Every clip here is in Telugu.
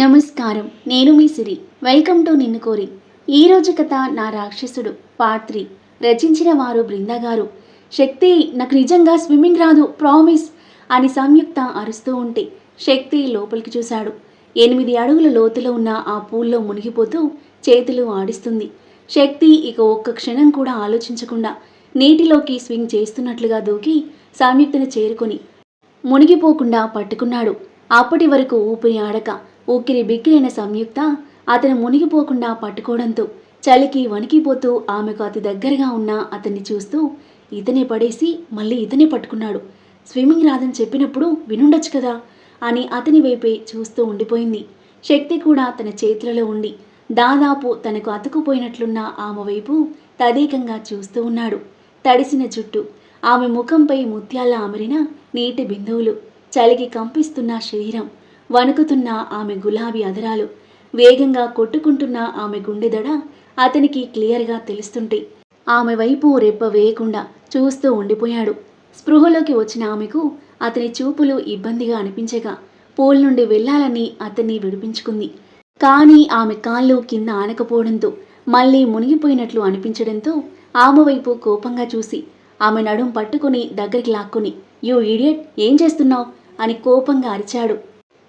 నమస్కారం. నేను మీ సిరి. వెల్కమ్ టు నిన్ను కోరి. ఈరోజు కథ నా రాక్షసుడు పాత్రి. రచించిన వారు బృందా గారు. శక్తి నాకు నిజంగా స్విమ్మింగ్ రాదు ప్రామిస్ అని సంయుక్త అరుస్తూ ఉంటే శక్తి లోపలికి చూశాడు. ఎనిమిది అడుగుల లోతులో ఉన్న ఆ పూల్లో మునిగిపోతూ చేతులు ఆడిస్తుంది. శక్తి ఇక ఒక్క క్షణం కూడా ఆలోచించకుండా నీటిలోకి స్వింగ్ చేస్తున్నట్లుగా దూకి సంయుక్తను చేరుకొని మునిగిపోకుండా పట్టుకున్నాడు. అప్పటి వరకు ఊపిరి ఆడక ఉక్కిరి బిక్కిరైన సంయుక్త అతను మునిగిపోకుండా పట్టుకోవడంతో చలికి వణికిపోతూ ఆమెకు అతి దగ్గరగా ఉన్న అతన్ని చూస్తూ ఇతనే పడేసి మళ్ళీ ఇతనే పట్టుకున్నాడు. స్విమ్మింగ్ రాదని చెప్పినప్పుడు వినుండొచ్చు కదా అని అతని వైపే చూస్తూ ఉండిపోయింది. శక్తి కూడా తన చేతులలో ఉండి దాదాపు తనకు అతుకుపోయినట్లున్న ఆమె వైపు తదేకంగా చూస్తూ ఉన్నాడు. తడిసిన జుట్టు ఆమె ముఖంపై ముత్యాల అమరిన నీటి బిందువులు చలికి కంపిస్తున్న శరీరం వణుకుతున్న ఆమె గులాబీ అదరాలు వేగంగా కొట్టుకుంటున్న ఆమె గుండెదడ అతనికి క్లియర్గా తెలుస్తుంటే ఆమె వైపు రెప్ప వేయకుండా చూస్తూ ఉండిపోయాడు. స్పృహలోకి వచ్చిన ఆమెకు అతని చూపులు ఇబ్బందిగా అనిపించగా పోల్ నుండి వెళ్ళాలని అతన్ని విడిపించుకుంది. కానీ ఆమె కాళ్ళు కింద ఆనకపోవడంతో మళ్ళీ మునిగిపోయినట్లు అనిపించడంతో ఆమె వైపు కోపంగా చూసి ఆమె నడుం పట్టుకుని దగ్గరికి లాక్కుని యూ ఇడియట్ ఏం చేస్తున్నావు? అని కోపంగా అరిచాడు.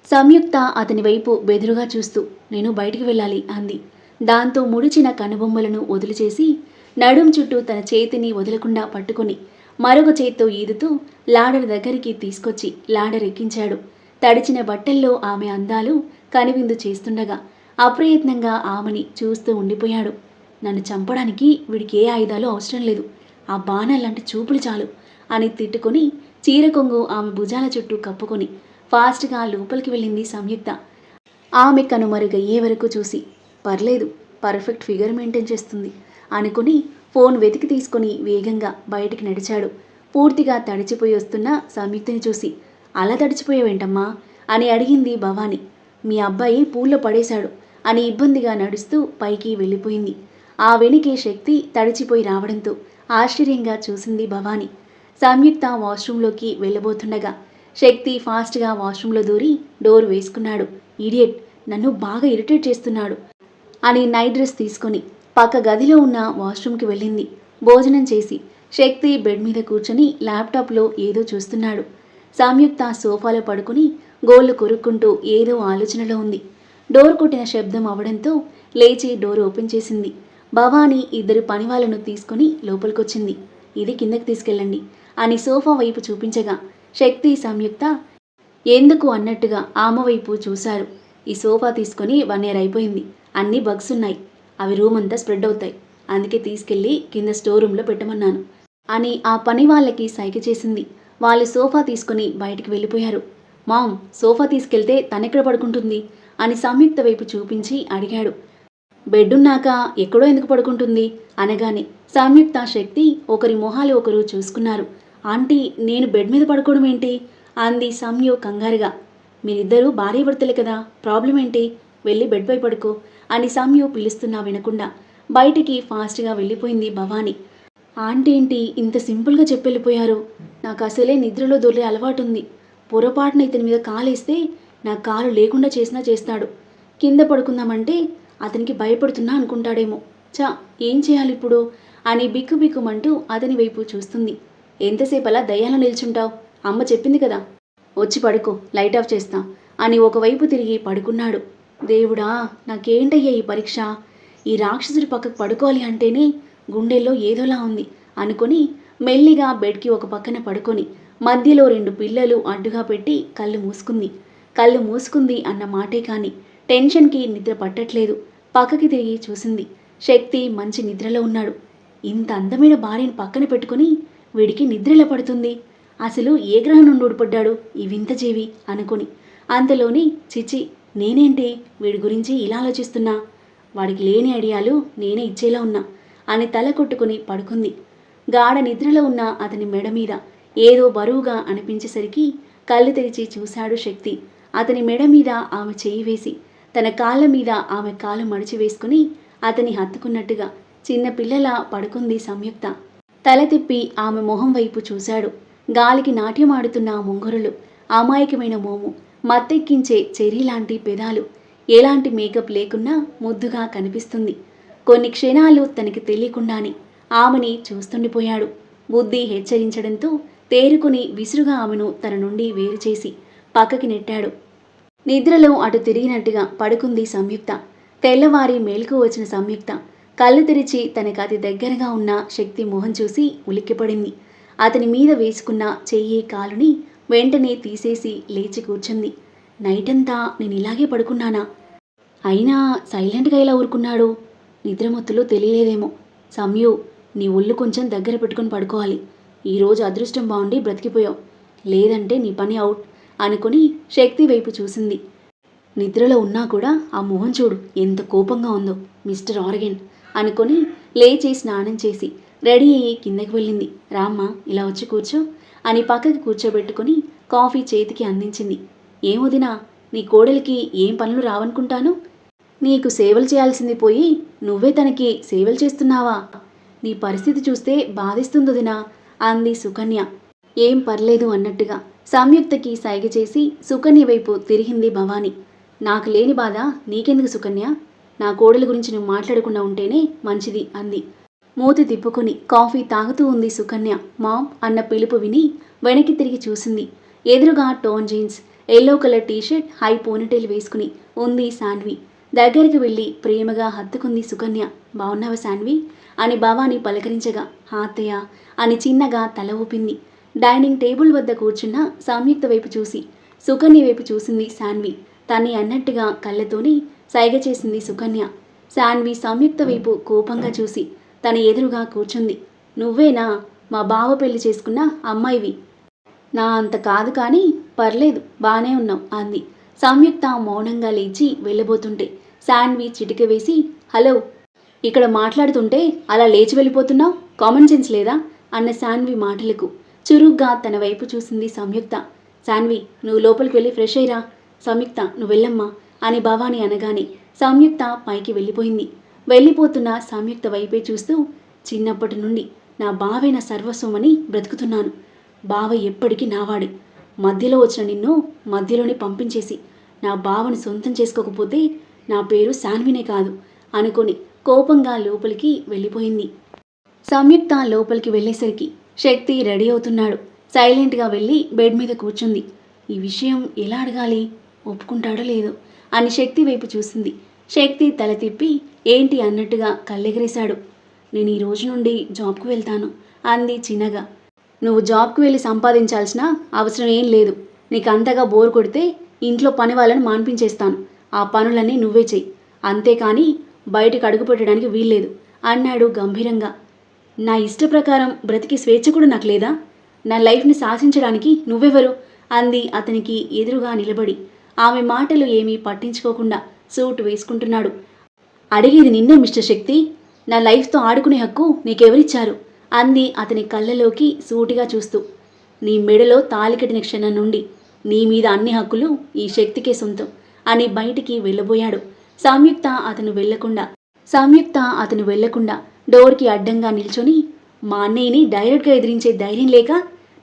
సంయుక్త అతని వైపు బెదురుగా చూస్తూ నేను బయటికి వెళ్ళాలి అంది. దాంతో ముడిచిన కనుబొమ్మలను వదిలిచేసి నడుం చుట్టూ తన చేతిని వదలకుండా పట్టుకుని మరొక చేత్తో ఈదుతూ లాడర్ దగ్గరికి తీసుకొచ్చి లాడర్ ఎక్కించాడు. తడిచిన బట్టల్లో ఆమె అందాలు కనువిందు చేస్తుండగా అప్రయత్నంగా ఆమెని చూస్తూ ఉండిపోయాడు. నన్ను చంపడానికి వీడికి ఏ ఆయుధాలు అవసరం లేదు. ఆ బాణాలంటే చూపులు చాలు అని తిట్టుకొని చీర కొంగు ఆమె భుజాల చుట్టూ కప్పుకొని ఫాస్ట్గా లోపలికి వెళ్ళింది సంయుక్త. ఆమె కనుమరుగయ్యే వరకు చూసి పర్లేదు పర్ఫెక్ట్ ఫిగర్ మెయింటైన్ చేస్తుంది అనుకుని ఫోన్ వెతికి తీసుకొని వేగంగా బయటికి నడిచాడు. పూర్తిగా తడిచిపోయి వస్తున్న సంయుక్తని చూసి అలా తడిచిపోయావేంటమ్మా? అని అడిగింది భవాని. మీ అబ్బాయి పూల్లో పడేశాడు అని ఇబ్బందిగా నడుస్తూ పైకి వెళ్ళిపోయింది. ఆ వెనుకే శక్తి తడిచిపోయి రావడంతో ఆశ్చర్యంగా చూసింది భవాని. సంయుక్త వాష్రూంలోకి వెళ్ళబోతుండగా శక్తి ఫాస్ట్గా వాష్రూంలో దూరి డోర్ వేసుకున్నాడు. ఇడియట్ నన్ను బాగా ఇరిటేట్ చేస్తున్నాడు అని నైట్ డ్రెస్ తీసుకొని పక్క గదిలో ఉన్న వాష్రూమ్కి వెళ్ళింది. భోజనం చేసి శక్తి బెడ్ మీద కూర్చొని ల్యాప్టాప్లో ఏదో చూస్తున్నాడు. సంయుక్త సోఫాలో పడుకుని గోళ్ళు కొరుక్కుంటూ ఏదో ఆలోచనలో ఉంది. డోర్ కొట్టిన శబ్దం అవడంతో లేచి డోర్ ఓపెన్ చేసింది. భవానీ ఇద్దరు పనివాళ్ళను తీసుకుని లోపలికొచ్చింది. ఇది కిందకి తీసుకెళ్ళండి అని సోఫా వైపు చూపించగా శక్తి సంయుక్త ఎందుకు అన్నట్టుగా ఆమె వైపు చూశారు. ఈ సోఫా తీసుకొని వన్ ఇయర్ అయిపోయింది. అన్ని బగ్స్ ఉన్నాయి. అవి రూమ్ అంతా స్ప్రెడ్ అవుతాయి. అందుకే తీసుకెళ్ళి కింద స్టోర్ రూమ్లో పెట్టమన్నాను. అని ఆ పని వాళ్ళకి సైగ చేసింది. వాళ్ళు సోఫా తీసుకుని బయటికి వెళ్ళిపోయారు. మామ్ సోఫా తీసుకెళ్తే తనెక్కడ పడుకుంటుంది? అని సంయుక్త వైపు చూపించి అడిగాడు. బెడ్డున్నాక ఎక్కడో ఎందుకు పడుకుంటుంది? అనగానే సంయుక్త శక్తి ఒకరి మొహాలు ఒకరు చూసుకున్నారు. ఆంటీ నేను బెడ్ మీద పడుకోవడం ఏంటి? అంది సమ్యు కంగారుగా. మీరిద్దరూ భార్య భర్తలే కదా ప్రాబ్లం ఏంటి? వెళ్ళి బెడ్పై పడుకో అని సమ్యు పిలుస్తున్నా వినకుండా. బయటికి ఫాస్ట్గా వెళ్ళిపోయింది భవాని. ఆంటీ ఏంటి ఇంత సింపుల్గా చెప్పెళ్ళిపోయారు? నాకు అసలే నిద్రలో దొర్లే అలవాటు ఉంది పొరపాటున ఇతని మీద కాలేస్తే నా కాలు లేకుండా చేసినా చేస్తాడు. కింద పడుకుందామంటే అతనికి భయపడుతున్నా అనుకుంటాడేమో. చా ఏం చేయాలి ఇప్పుడు అని బిక్కు బిక్కుమంటూ అతని వైపు చూస్తుంది. ఎంతసేపు అలా దయ్యాలో నిల్చుంటావు? అమ్మ చెప్పింది కదా. వచ్చి పడుకో లైట్ ఆఫ్ చేస్తా. అని ఒకవైపు తిరిగి పడుకున్నాడు. దేవుడా నాకేంటయ్యా ఈ పరీక్ష? ఈ రాక్షసుడి పక్కకు పడుకోవాలి అంటేనే గుండెల్లో ఏదోలా ఉంది అనుకొని మెల్లిగా బెడ్కి ఒక పక్కన పడుకొని మధ్యలో రెండు పిల్లలు అడ్డుగా పెట్టి కళ్ళు మూసుకుంది. కళ్ళు మూసుకుంది అన్న మాటే కానీ టెన్షన్కి నిద్ర పట్టట్లేదు. పక్కకి తిరిగి చూసింది. శక్తి మంచి నిద్రలో ఉన్నాడు. ఇంత అందమైన భార్యను పక్కన పెట్టుకుని వీడికి నిద్రల పడుతుంది. అసలు ఏ గ్రహం నుండి ఊడిపడ్డాడు ఈ వింత జీవి అనుకుని. అంతలోని చిచి నేనేంటి వీడి గురించి ఇలా ఆలోచిస్తున్నా? వాడికి లేని ఐడియాలు నేనే ఇచ్చేలా ఉన్నా. అని తల కొట్టుకుని పడుకుంది. గాఢ నిద్రలో ఉన్న అతని మెడ మీద ఏదో బరువుగా అనిపించేసరికి కళ్ళు తెరిచి చూశాడు శక్తి. అతని మెడ మీద ఆమె చేయి వేసి తన కాళ్ళ మీద ఆమె కాలు మడిచి వేసుకుని అతని హత్తుకున్నట్టుగా చిన్నపిల్లలా పడుకుంది సంయుక్త. తల తిప్పి ఆమె మొహం వైపు చూశాడు. గాలికి నాట్యమాడుతున్న ఆ ముంగురులు అమాయకమైన మోము మత్తెక్కించే చెరి లాంటి పెదాలు. ఎలాంటి మేకప్ లేకున్నా ముద్దుగా కనిపిస్తుంది. కొన్ని క్షణాలు తనకి తెలియకుండానే ఆమెని చూస్తుండిపోయాడు. బుద్ధి హెచ్చరించడంతో తేరుకుని విసురుగా ఆమెను తన నుండి వేరు చేసి పక్కకి నెట్టాడు. నిద్రలో అటు తిరిగినట్టుగా పడుకుంది సంయుక్త. తెల్లవారి మేలుకు వచ్చిన సంయుక్త. కళ్ళు తెరిచి తనకు అతి దగ్గరగా ఉన్న శక్తి మొహం చూసి ఉలిక్కిపడింది. అతని మీద వేసుకున్న చెయ్యి కాలుని వెంటనే తీసేసి లేచి కూర్చుంది. నైట్ అంతా నేను ఇలాగే పడుకున్నానా? అయినా సైలెంట్గా ఇలా ఊరుకున్నాడు? నిద్రమత్తులో తెలియలేదేమో. సమయు నీ ఒళ్ళు కొంచెం దగ్గర పెట్టుకొని పడుకోవాలి. ఈరోజు అదృష్టం బాగుండి బ్రతికిపోయావు. లేదంటే నీ పని అవుట్ అనుకుని శక్తి వైపు చూసింది. నిద్రలో ఉన్నా కూడా ఆ మొహం చూడు ఎంత కోపంగా ఉందో. మిస్టర్ ఆర్గెన్ అనుకొని లేచి స్నానం చేసి రెడీ అయ్యి కిందకి వెళ్ళింది. రామ్మ ఇలా వచ్చి కూర్చో అని పక్కకి కూర్చోబెట్టుకొని కాఫీ చేతికి అందించింది. ఏమొదినా నీ కోడలికి ఏం పనులు రావనుకుంటాను? నీకు సేవలు చేయాల్సింది పోయి నువ్వే తనకి సేవలు చేస్తున్నావా? నీ పరిస్థితి చూస్తే బాధిస్తుందొదినా అంది సుకన్య. ఏం పర్లేదు అన్నట్టుగా సంయుక్తకి సైగ చేసి సుకన్య వైపు తిరిగింది భవాని. నాకు లేని బాధ నీకెందుకు సుకన్య? నా కోడలి గురించి నువ్వు మాట్లాడకుండా ఉంటేనే మంచిది అంది. మూతి తిప్పుకొని కాఫీ తాగుతూ ఉంది సుకన్య. మామ్ అన్న పిలుపు విని వెనక్కి తిరిగి చూసింది. ఎదురుగా tone jeans yellow colour t-shirt high ponytail వేసుకుని ఉంది శాన్వి. దగ్గరికి వెళ్ళి ప్రేమగా హత్తుకుంది సుకన్య. బాగున్నావా శాన్వి? అని భావాని పలకరించగా హాతయ్య అని చిన్నగా తల ఊపింది. డైనింగ్ టేబుల్ వద్ద కూర్చున్న సంయుక్త వైపు చూసి సుకన్య వైపు చూసింది శాన్వి. తన్ని అన్నట్టుగా కళ్ళతోని సైగ చేసింది సుకన్య. శాన్వి సంయుక్త వైపు కోపంగా చూసి తన ఎదురుగా కూర్చుంది. నువ్వేనా? మా బావ పెళ్ళి చేసుకున్న అమ్మాయివి. నా అంత కాదు కానీ పర్లేదు బానే ఉన్నావు అంది. సంయుక్త మౌనంగా లేచి వెళ్ళబోతుంటే శాన్వి చిటిక వేసి హలో ఇక్కడ మాట్లాడుతుంటే అలా లేచి వెళ్ళిపోతున్నావు? కామన్ సెన్స్ లేదా? అన్న శాన్వి మాటలకు చురుగ్గా తన వైపు చూసింది సంయుక్త. శాన్వి నువ్వు లోపలికి వెళ్ళి ఫ్రెష్ అయ్యిరా. సంయుక్త నువ్వు వెళ్ళమ్మా. అని భవాని అనగానే సంయుక్త పైకి వెళ్ళిపోయింది. వెళ్ళిపోతున్న సంయుక్త వైపే చూస్తూ చిన్నప్పటి నుండి నా బావే నా సర్వస్వమని బ్రతుకుతున్నాను. బావ ఎప్పటికీ నావాడు. మధ్యలో వచ్చిన నిన్ను మధ్యలోనే పంపించేసి నా బావని సొంతం చేసుకోకపోతే నా పేరు శాన్వినే కాదు అనుకొని కోపంగా లోపలికి వెళ్ళిపోయింది. సంయుక్త లోపలికి వెళ్ళేసరికి శక్తి రెడీ అవుతున్నాడు. సైలెంట్గా వెళ్ళి బెడ్ మీద కూర్చుంది. ఈ విషయం ఎలా అడగాలి? ఒప్పుకుంటాడో లేదో. అని శక్తి వైపు చూసింది. శక్తి తల తిప్పి ఏంటి అన్నట్టుగా కళ్ళెగరేశాడు. నేను ఈ రోజు నుండి జాబ్కు వెళ్తాను అంది చిన్నగా. నువ్వు జాబ్కు వెళ్ళి సంపాదించాల్సిన అవసరం ఏం లేదు. నీకు అంతగా బోర్ కొడితే ఇంట్లో పని వాళ్ళని మాన్పించేస్తాను. ఆ పనులన్నీ నువ్వే చెయ్యి. అంతేకాని బయటకు అడుగు పెట్టడానికి వీల్లేదు అన్నాడు గంభీరంగా. నా ఇష్ట ప్రకారం బ్రతికి స్వేచ్ఛ కూడా నాకు లేదా? నా లైఫ్ని శాసించడానికి నువ్వెవరు? అంది అతనికి ఎదురుగా నిలబడి. ఆమె మాటలు ఏమీ పట్టించుకోకుండా సూట్ వేసుకుంటున్నాడు. అడిగేది నిన్నే మిస్టర్ శక్తి. నా లైఫ్తో ఆడుకునే హక్కు నీకెవరిచ్చారు? అంది అతని కళ్ళలోకి సూటిగా చూస్తూ. నీ మెడలో తాలి కట్టిన క్షణం నుండి నీ మీద అన్ని హక్కులు ఈ శక్తికే సొంతం అని బయటికి వెళ్ళబోయాడు. సంయుక్త అతను వెళ్ళకుండా సంయుక్త అతను వెళ్ళకుండా డోర్కి అడ్డంగా నిల్చొని మా అన్నయ్యని డైరెక్ట్గా ఎదిరించే ధైర్యం లేక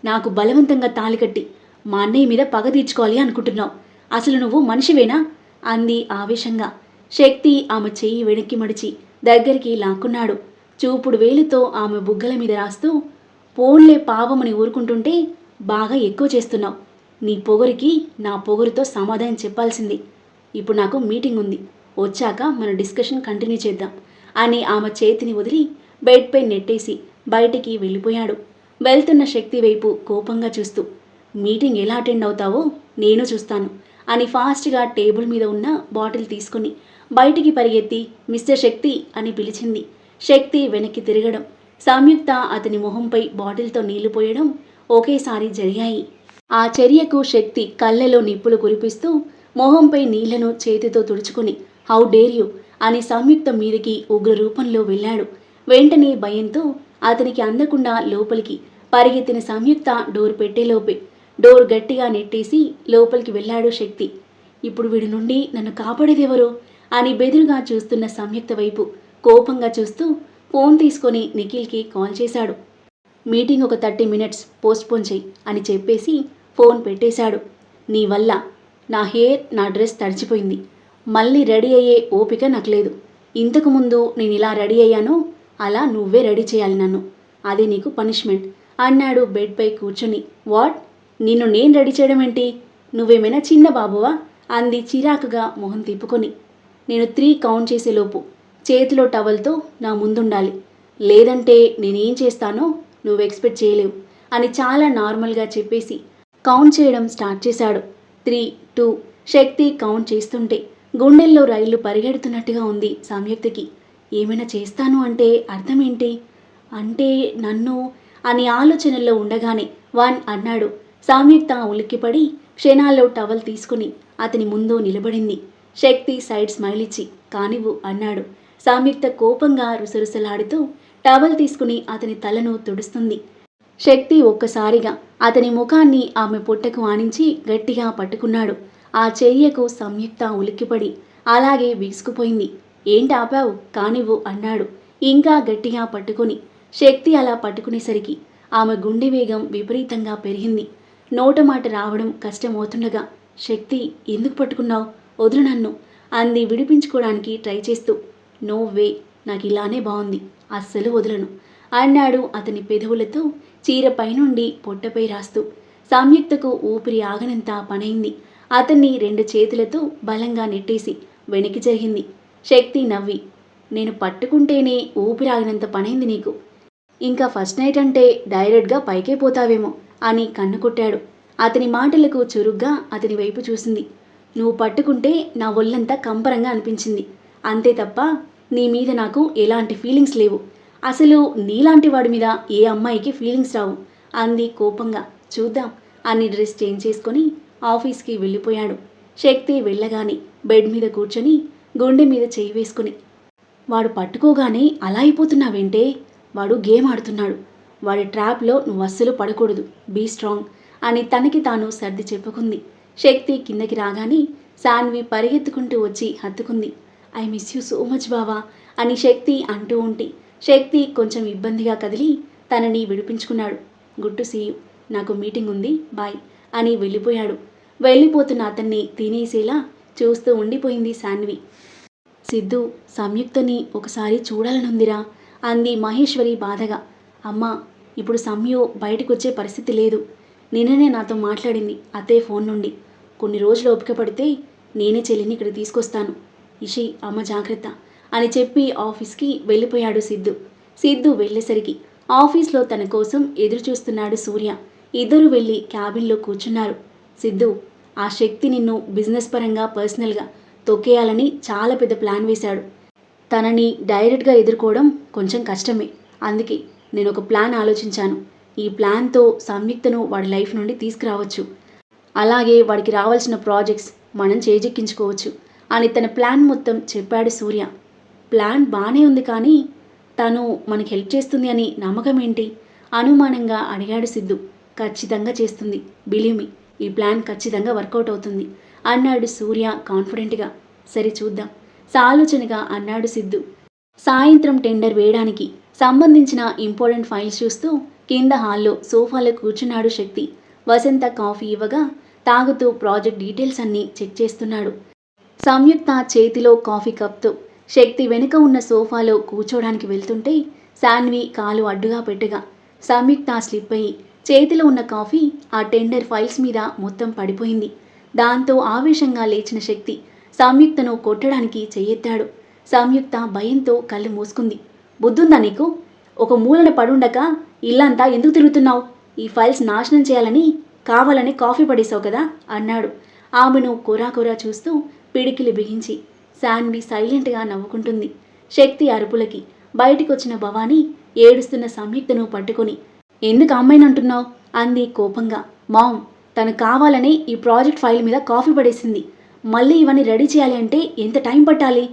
నాకు బలవంతంగా తాళి కట్టి మా అన్నయ్య మీద పగ తీర్చుకోవాలి అనుకుంటున్నావు. అసలు నువ్వు మనిషివేనా? అంది ఆవేశంగా. శక్తి ఆమె చెయ్యి వెనక్కి మడిచి దగ్గరికి లాక్కున్నాడు. చూపుడు వేలుతో ఆమె బుగ్గల మీద రాస్తూ పోన్లే పావమని ఊరుకుంటుంటే బాగా ఎక్కువ చేస్తున్నావు. నీ పొగరికి నా పొగరుతో సమాధానం చెప్పాల్సింది. ఇప్పుడు నాకు మీటింగ్ ఉంది. వచ్చాక మన డిస్కషన్ కంటిన్యూ చేద్దాం అని ఆమె చేతిని వదిలి బెడ్పై నెట్టేసి బయటికి వెళ్ళిపోయాడు. వెళ్తున్న శక్తి వైపు కోపంగా చూస్తూ మీటింగ్ ఎలా అటెండ్ అవుతావో నేను చూస్తాను. అని ఫాస్ట్గా టేబుల్ మీద ఉన్న బాటిల్ తీసుకుని బయటికి పరిగెత్తి మిస్టర్ శక్తి అని పిలిచింది. శక్తి వెనక్కి తిరగడం సంయుక్త అతని మొహంపై బాటిల్తో నీళ్ళు పోయడం ఒకేసారి జరిగాయి. ఆ చర్యకు శక్తి కళ్ళలో నిప్పులు కురిపిస్తూ మొహంపై నీళ్ళను చేతితో తుడుచుకుని హౌ డేర్ యూ? అని సంయుక్త మీదకి ఉగ్ర రూపంలో వెళ్ళాడు. వెంటనే భయంతో అతనికి అందకుండా లోపలికి పరిగెత్తిన సంయుక్త డోర్ పెట్టేలోపే డోర్ గట్టిగా నెట్టేసి లోపలికి వెళ్ళాడు శక్తి. ఇప్పుడు వీడి నుండి నన్ను కాపాడేదెవరు? అని బెదురుగా చూస్తున్న సంయుక్త వైపు కోపంగా చూస్తూ ఫోన్ తీసుకొని నిఖిల్కి కాల్ చేశాడు. మీటింగ్ ఒక థర్టీ మినిట్స్ పోస్ట్పోన్ చెయ్యి అని చెప్పేసి ఫోన్ పెట్టేశాడు. నీ వల్ల నా హెయిర్ నా డ్రెస్ తడిచిపోయింది. మళ్ళీ రెడీ అయ్యే ఓపిక నాకు లేదు. ఇంతకుముందు నేను ఇలా రెడీ అయ్యానో అలా నువ్వే రెడీ చేయాలి నన్ను. అది నీకు పనిష్మెంట్ అన్నాడు బెడ్పై కూర్చొని. వాట్? నిన్ను నేను రెడీ చేయడం ఏంటి? నువ్వేమైనా చిన్న బాబువా? అంది చిరాకుగా మొహం తిప్పుకొని. నేను త్రీ కౌంట్ చేసేలోపు చేతిలో టవల్తో నా ముందుండాలి. లేదంటే నేనేం చేస్తానో నువ్వు ఎక్స్పెక్ట్ చేయలేవు అని చాలా నార్మల్గా చెప్పేసి కౌంట్ చేయడం స్టార్ట్ చేశాడు. త్రీ టూ శక్తి కౌంట్ చేస్తుంటే గుండెల్లో రైళ్ళు పరిగెడుతున్నట్టుగా ఉంది సంయుక్తికి ఏమైనా చేస్తాను అంటే అర్థం ఏంటి అంటే నన్ను అని ఆలోచనల్లో ఉండగానే వన్ అన్నాడు. సంయుక్త ఉలిక్కిపడి క్షణాల్లో టవల్ తీసుకుని అతని ముందు నిలబడింది. శక్తి సైడ్ స్మైల్ ఇచ్చి కానివ్వు అన్నాడు. సామ్యుక్త కోపంగా రుసరుసలాడుతూ టవల్ తీసుకుని అతని తలను తుడుస్తుంది. శక్తి ఒక్కసారిగా అతని ముఖాన్ని ఆమె పుట్టకు ఆనించి గట్టిగా పట్టుకున్నాడు. ఆ చర్యకు సంయుక్త ఉలిక్కిపడి అలాగే వీసుకుపోయింది ఏంటి ఆపావు? కానివ్వు అన్నాడు. ఇంకా గట్టిగా పట్టుకొని శక్తి అలా పట్టుకునేసరికి ఆమె గుండె వేగం విపరీతంగా పెరిగింది. నోట మాట రావడం కష్టమవుతుండగా శక్తి ఎందుకు పట్టుకున్నావు? వదులు నన్ను అంది విడిపించుకోవడానికి ట్రై చేస్తూ. నో వే నాకు ఇలానే బాగుంది అస్సలు వదలను అన్నాడు అతని పెదవులతో చీర పైనుండి పొట్టపై రాస్తూ. సంయుక్తకు ఊపిరి ఆగనంత పనైంది. అతన్ని రెండు చేతులతో బలంగా నెట్టేసి వెనక్కి జరిగింది. శక్తి నవ్వి నేను పట్టుకుంటేనే ఊపిరి ఆగినంత పనైంది నీకు. ఇంకా ఫస్ట్ నైట్ అంటే డైరెక్ట్గా పైకే పోతావేమో. అని కన్నుకొట్టాడు. అతని మాటలకు చురుగ్గా అతని వైపు చూసింది. నువ్వు పట్టుకుంటే నా ఒళ్ళంతా కంపరంగా అనిపించింది. అంతే తప్ప నీ మీద నాకు ఎలాంటి ఫీలింగ్స్ లేవు. అసలు నీలాంటి వాడి మీద ఏ అమ్మాయికి ఫీలింగ్స్ రావు. అంది కోపంగా. చూద్దాం. అని డ్రెస్ చేంజ్ చేసుకొని ఆఫీస్కి వెళ్ళిపోయాడు. శక్తి వెళ్ళగానే బెడ్ మీద కూర్చొని గుండె మీద చేయి వేసుకుని వాడు పట్టుకోగానే అలా అయిపోతున్నావేంటే? వాడు గేమ్ ఆడుతున్నాడు. వాడి ట్రాప్లో నువ్వు అస్సలు పడకూడదు. బీ స్ట్రాంగ్ అని తనకి తాను సర్ది చెప్పుకుంది. శక్తి కిందకి రాగానే సాన్వి పరిగెత్తుకుంటూ వచ్చి హత్తుకుంది. I miss you so much బావా అని శక్తి అంటూ ఉంటే శక్తి కొంచెం ఇబ్బందిగా కదిలి తనని విడిపించుకున్నాడు. Good to see you. నాకు మీటింగ్ ఉంది. బాయ్ అని వెళ్ళిపోయాడు. వెళ్ళిపోతున్న అతన్ని తినేసేలా చూస్తూ ఉండిపోయింది సాన్వి సిద్ధు సంయుక్తని ఒకసారి చూడాలనుందిరా అంది మహేశ్వరి బాధగా. అమ్మా ఇప్పుడు సంయు బయటకు వచ్చే పరిస్థితి లేదు. నిన్ననే నాతో మాట్లాడింది అతే ఫోన్ నుండి. కొన్ని రోజులు ఓపిక పడితే నేనే చెల్లిని ఇక్కడ తీసుకొస్తాను. ఇషి అమ్మ జాగ్రత్త అని చెప్పి ఆఫీస్కి వెళ్ళిపోయాడు సిద్ధు. సిద్ధు వెళ్ళేసరికి ఆఫీస్లో తన కోసం ఎదురు చూస్తున్నాడు సూర్య. ఇద్దరు వెళ్ళి క్యాబిన్లో కూర్చున్నారు. సిద్ధు ఆ శక్తి నిన్ను బిజినెస్ పరంగా పర్సనల్గా తొక్కేయాలని చాలా పెద్ద ప్లాన్ వేశాడు. తనని డైరెక్ట్గా ఎదుర్కోవడం కొంచెం కష్టమే. అందుకే నేను ఒక ప్లాన్ ఆలోచించాను. ఈ ప్లాన్తో సంయుక్తను వాడి లైఫ్ నుండి తీసుకురావచ్చు. అలాగే వాడికి రావాల్సిన ప్రాజెక్ట్స్ మనం చేజెక్కించుకోవచ్చు. అని తన ప్లాన్ మొత్తం చెప్పాడు సూర్య. ప్లాన్ బాగానే ఉంది కానీ తను మనకు హెల్ప్ చేస్తుంది అని నమ్మకం ఏంటి అనుమానంగా అడిగాడు సిద్ధు. ఖచ్చితంగా చేస్తుంది. బిలీవ్ మీ ఈ ప్లాన్ ఖచ్చితంగా వర్కౌట్ అవుతుంది అన్నాడు సూర్య కాన్ఫిడెంట్గా. సరే చూద్దాం. సాలోచనగా అన్నాడు సిద్ధు. సాయంత్రం టెండర్ వేయడానికి సంబంధించిన ఇంపార్టెంట్ ఫైల్స్ చూస్తూ కింద హాల్లో సోఫాలో కూర్చున్నాడు శక్తి. వసంత కాఫీ ఇవ్వగా తాగుతూ ప్రాజెక్ట్ డీటెయిల్స్ అన్నీ చెక్ చేస్తున్నాడు. సంయుక్త చేతిలో కాఫీ కప్తో శక్తి వెనుక ఉన్న సోఫాలో కూర్చోడానికి వెళ్తుంటే శాన్వి కాలు అడ్డుగా పెట్టగా సంయుక్త స్లిప్ అయ్యి చేతిలో ఉన్న కాఫీ ఆ టెండర్ ఫైల్స్ మీద మొత్తం పడిపోయింది. దాంతో ఆవేశంగా లేచిన శక్తి సంయుక్తను కొట్టడానికి చెయ్యెత్తాడు. సంయుక్త భయంతో కళ్ళు మూసుకుంది. బుద్ధుందా నీకు? ఒక మూలన పడుండక ఇల్లంతా ఎందుకు తిరుగుతున్నావు? ఈ ఫైల్స్ నాశనం చేయాలని కావాలని కాఫీ పడేశావు కదా అన్నాడు. ఆమెను కూరాకూరా చూస్తూ పిడికిలి బిగించి శాన్వి సైలెంట్గా నవ్వుకుంటుంది. శక్తి అరుపులకి బయటికొచ్చిన భవానీ ఏడుస్తున్న సంయుక్తను పట్టుకొని ఎందుకు అమ్మాయిని అంటున్నావు? అంది కోపంగా. మామ్ తను కావాలని ఈ ప్రాజెక్ట్ ఫైల్ మీద కాఫీ పడేసింది. మళ్ళీ ఇవన్నీ రెడీ చేయాలి అంటే ఎంత టైం పట్టాలి?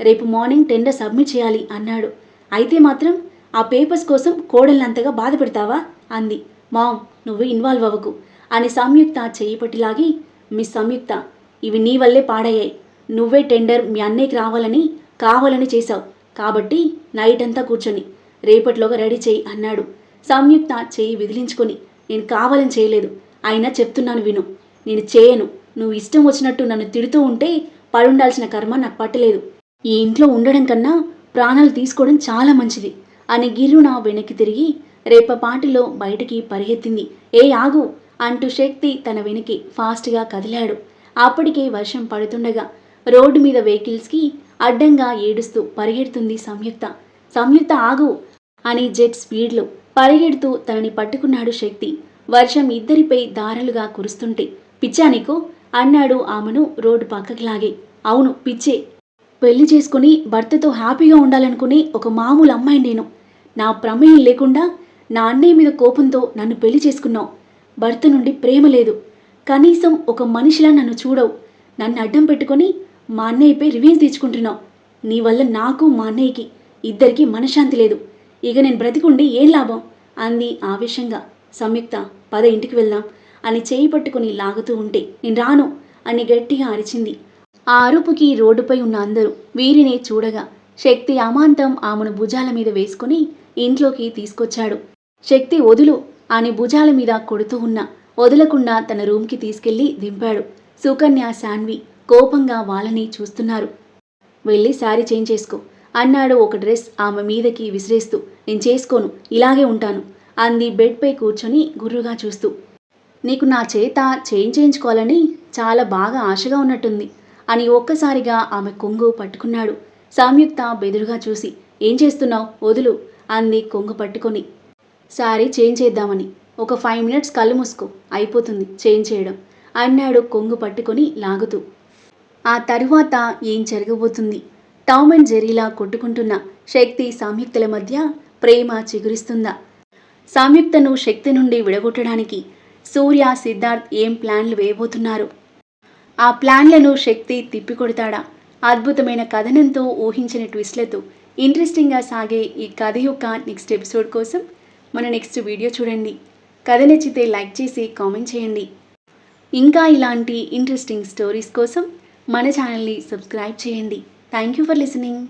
రేపు మార్నింగ్ టెండర్ సబ్మిట్ చేయాలి అన్నాడు. అయితే మాత్రం ఆ పేపర్స్ కోసం కోడల్నంతగా బాధ పెడతావా అంది. మామ్ నువ్వు ఇన్వాల్వ్ అవ్వకు. అని సంయుక్త చేయి పట్టిలాగి మిస్ సంయుక్త ఇవి నీ వల్లే పాడయ్యాయి. నువ్వే టెండర్ మీ అన్నయ్యకి రావాలని కావాలని చేశావు. కాబట్టి నైట్ అంతా కూర్చొని రేపటిలోగా రెడీ చేయి అన్నాడు. సంయుక్త చేయి విదిలించుకొని నేను కావాలని చేయలేదు. అయినా చెప్తున్నాను విను. నేను చేయను. నువ్వు ఇష్టం వచ్చినట్టు నన్ను తిడుతూ ఉంటే పడుండాల్సిన కర్మ నాకు పట్టలేదు. ఈ ఇంట్లో ఉండడం కన్నా ప్రాణాలు తీసుకోవడం చాలా మంచిది అని గిర్రున వెనక్కి తిరిగి రేపపాటిలో బయటికి పరిగెత్తింది. ఏ ఆగు అంటూ శక్తి తన వెనక్కి ఫాస్ట్గా కదిలాడు. అప్పటికే వర్షం పడుతుండగా రోడ్డు మీద వెహికల్స్కి అడ్డంగా ఏడుస్తూ పరిగెడుతుంది సంయుక్త. సంయుక్త ఆగు అని జెట్ స్పీడ్లో పరిగెడుతూ తనని పట్టుకున్నాడు శక్తి. వర్షం ఇద్దరిపై దారలుగా కురుస్తుంటే పిచ్చా నీకు? అన్నాడు ఆమెను రోడ్డు పక్కకి లాగే. అవును పిచ్చే పెళ్ళి చేసుకుని భర్తతో హ్యాపీగా ఉండాలనుకునే ఒక మామూలు అమ్మాయి నేను. నా ప్రమేయం లేకుండా నా అన్నయ్య మీద కోపంతో నన్ను పెళ్ళి చేసుకున్నావు. భర్త నుండి ప్రేమ లేదు. కనీసం ఒక మనిషిలా నన్ను చూడవు. నన్ను అడ్డం పెట్టుకొని మా అన్నయ్యపై రివెంజ్ తీర్చుకుంటున్నావు. నీ వల్ల నాకు మా అన్నయ్యకి ఇద్దరికీ మనశ్శాంతి లేదు. ఇక నేను బ్రతికుండి ఏం లాభం? అంది ఆవేశంగా. సంయుక్త పద ఇంటికి వెళ్దాం అని చేయి పట్టుకుని లాగుతూ ఉంటే నేను రాను అని గట్టిగా అరిచింది. ఆ అరుపుకి రోడ్డుపై ఉన్న అందరూ వీరినే చూడగా శక్తి అమాంతం ఆమెను భుజాల మీద వేసుకుని ఇంట్లోకి తీసుకొచ్చాడు. శక్తి వదులు అని భుజాల మీద కొడుతూ ఉన్న వదలకుండా తన రూమ్కి తీసుకెళ్ళి దింపాడు. సుకన్య శాన్వి కోపంగా వాళ్ళని చూస్తున్నారు. వెళ్ళి శారీ చేంజ్ చేసుకో అన్నాడు ఒక డ్రెస్ ఆమె మీదకి విసిరేస్తూ. నేను చేసుకోను ఇలాగే ఉంటాను అంది బెడ్పై కూర్చొని గుర్రుగా చూస్తూ. నీకు నా చేత చేంజ్ చేయించుకోవాలని చాలా బాగా ఆశగా ఉన్నట్టుంది. అని ఒక్కసారిగా ఆమె కొంగు పట్టుకున్నాడు. సంయుక్త బెదురుగా చూసి ఏం చేస్తున్నావు? వదులు అంది కొంగు పట్టుకొని. సారీ చేంజ్ చేద్దామని. ఒక ఫైవ్ మినిట్స్ కళ్ళు మూసుకో. అయిపోతుంది చేంజ్ చేయడం అన్నాడు కొంగు పట్టుకొని లాగుతూ. ఆ తరువాత ఏం జరగబోతుంది? టామ్ అండ్ జెరీలా కొట్టుకుంటున్న శక్తి సంయుక్తుల మధ్య ప్రేమ చిగురిస్తుందా? సంయుక్తను శక్తి నుండి విడగొట్టడానికి సూర్య సిద్ధార్థ్ ఏం ప్లాన్లు వేయబోతున్నారు? ఆ ప్లాన్లను శక్తి తిప్పికొడతాడా? అద్భుతమైన కథనంతో ఊహించని ట్విస్ట్లతో ఇంట్రెస్టింగ్గా సాగే ఈ కథ యొక్క నెక్స్ట్ ఎపిసోడ్ కోసం మన నెక్స్ట్ వీడియో చూడండి. కథ నచ్చితే లైక్ చేసి కామెంట్ చేయండి. ఇంకా ఇలాంటి ఇంట్రెస్టింగ్ స్టోరీస్ కోసం మన ఛానల్ని సబ్స్క్రైబ్ చేయండి. Thank you for listening.